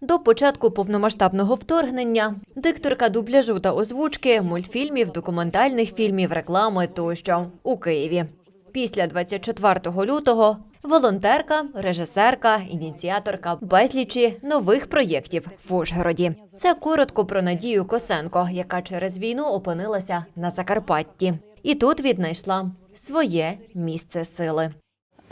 До початку повномасштабного вторгнення дикторка дубляжу та озвучки мультфільмів, документальних фільмів, реклами тощо у Києві. Після 24 лютого волонтерка, режисерка, ініціаторка безлічі нових проєктів в Ужгороді. Це коротко про Надію Косенко, яка через війну опинилася на Закарпатті, і тут віднайшла своє місце сили.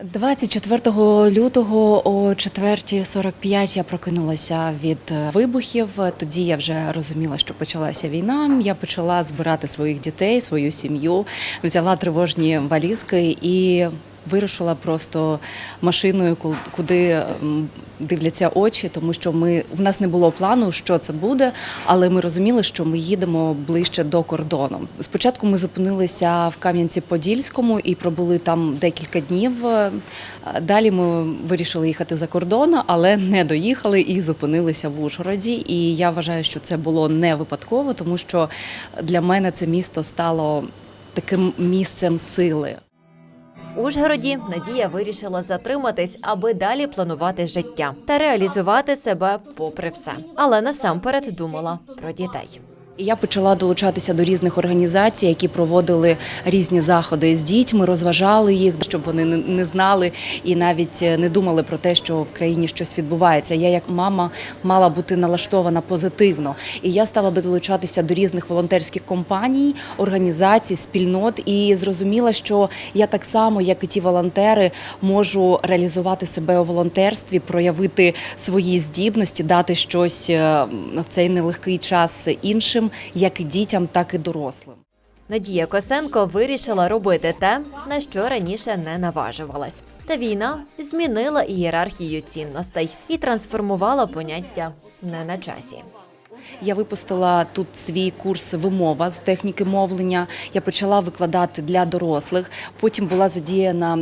24 лютого о 4.45 я прокинулася від е, вибухів. Тоді я вже розуміла, що почалася війна. Я почала збирати своїх дітей, свою сім'ю, взяла тривожні валізки і вирушила просто машиною, ку- куди дивляться очі, тому що ми в нас не було плану, що це буде, але ми розуміли, що ми їдемо ближче до кордону. Спочатку ми зупинилися в Кам'янці-Подільському і пробули там декілька днів. Е, Далі ми вирішили їхати за кордон, але не доїхали і зупинилися в Ужгороді. І я вважаю, що це було не випадково, тому що для мене це місто стало таким місцем сили. Ужгороді Надія вирішила затриматись, аби далі планувати життя та реалізувати себе попри все. Але насамперед думала про дітей. Я почала долучатися до різних організацій, які проводили різні заходи з дітьми, розважали їх, щоб вони не- не знали і навіть е, не думали про те, що в країні щось відбувається. Я, як мама, мала бути налаштована позитивно. І я стала долучатися до різних волонтерських компаній, організацій, спільнот і зрозуміла, що я так само, як і ті волонтери, можу реалізувати себе у волонтерстві, проявити свої здібності, дати щось е, в цей нелегкий час іншим, як дітям, так і дорослим. Надія Косенко вирішила робити те, на що раніше не наважувалась. Та війна змінила ієрархію цінностей і трансформувала поняття не на часі. Я випустила тут свій курс вимова з техніки мовлення. Я почала викладати для дорослих. Потім була задіяна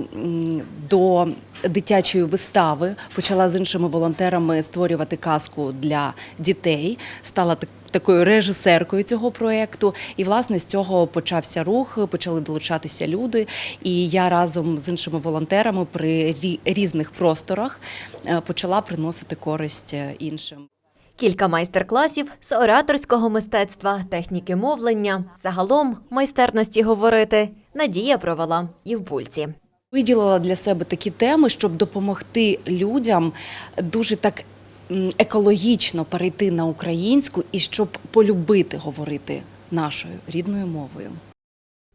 до дитячої вистави. Почала з іншими волонтерами створювати казку для дітей. Стала. Такою режисеркою цього проєкту, і власне з цього почався рух, почали долучатися люди. І я разом з іншими волонтерами при різних просторах е, почала приносити користь е, іншим. Кілька майстер-класів з ораторського мистецтва, техніки мовлення, загалом майстерності говорити Надія провела і в Бульці. Виділила для себе такі теми, щоб допомогти людям дуже так екологічно перейти на українську і щоб полюбити говорити нашою рідною мовою.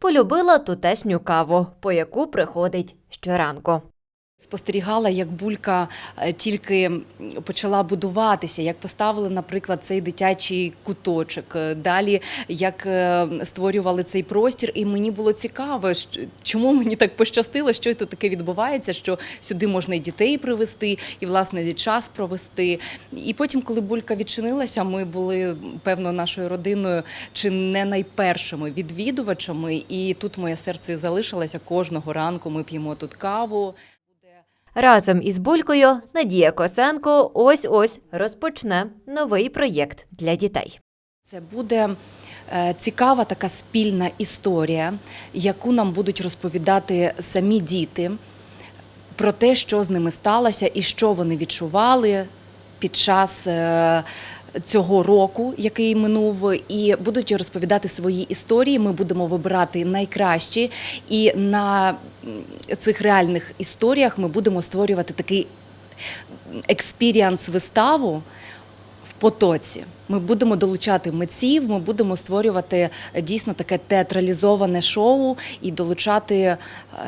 Полюбила тутешню каву, по яку приходить щоранку. Спостерігала, як булька е, тільки почала будуватися, як поставили, наприклад, цей дитячий куточок. е, Далі як е, створювали цей простір, і мені було цікаво, чому мені так пощастило, що тут таке відбувається, що сюди можна і дітей привезти, і власне і час провести. І потім, коли булька відчинилася, ми були певно нашою родиною чи не найпершими відвідувачами. І тут моє серце залишилося кожного ранку. Ми п'ємо тут каву. Разом із Булькою Надія Косенко ось-ось розпочне новий проєкт для дітей. Це буде е, цікава така спільна історія, яку нам будуть розповідати самі діти про те, що з ними сталося і що вони відчували під час е, цього року, який минув, і будуть розповідати свої історії. Ми будемо вибирати найкращі, і на цих реальних історіях ми будемо створювати такий експіріанс виставу потоці. Ми будемо долучати митців, ми будемо створювати е, дійсно таке театралізоване шоу і долучати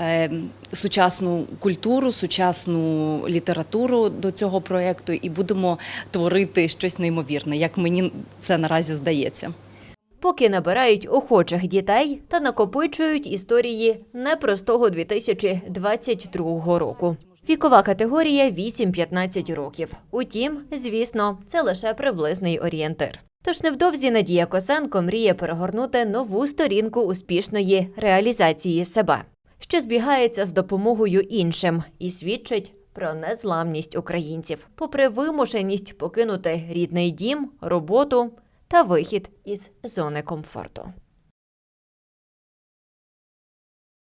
е, сучасну культуру, сучасну літературу до цього проєкту, і будемо творити щось неймовірне, як мені це наразі здається. Поки набирають охочих дітей та накопичують історії непростого 2022 року. Вікова категорія 8-15 років. Утім, звісно, це лише приблизний орієнтир. Тож невдовзі Надія Косенко мріє перегорнути нову сторінку успішної реалізації себе, що збігається з допомогою іншим і свідчить про незламність українців, попри вимушеність покинути рідний дім, роботу та вихід із зони комфорту.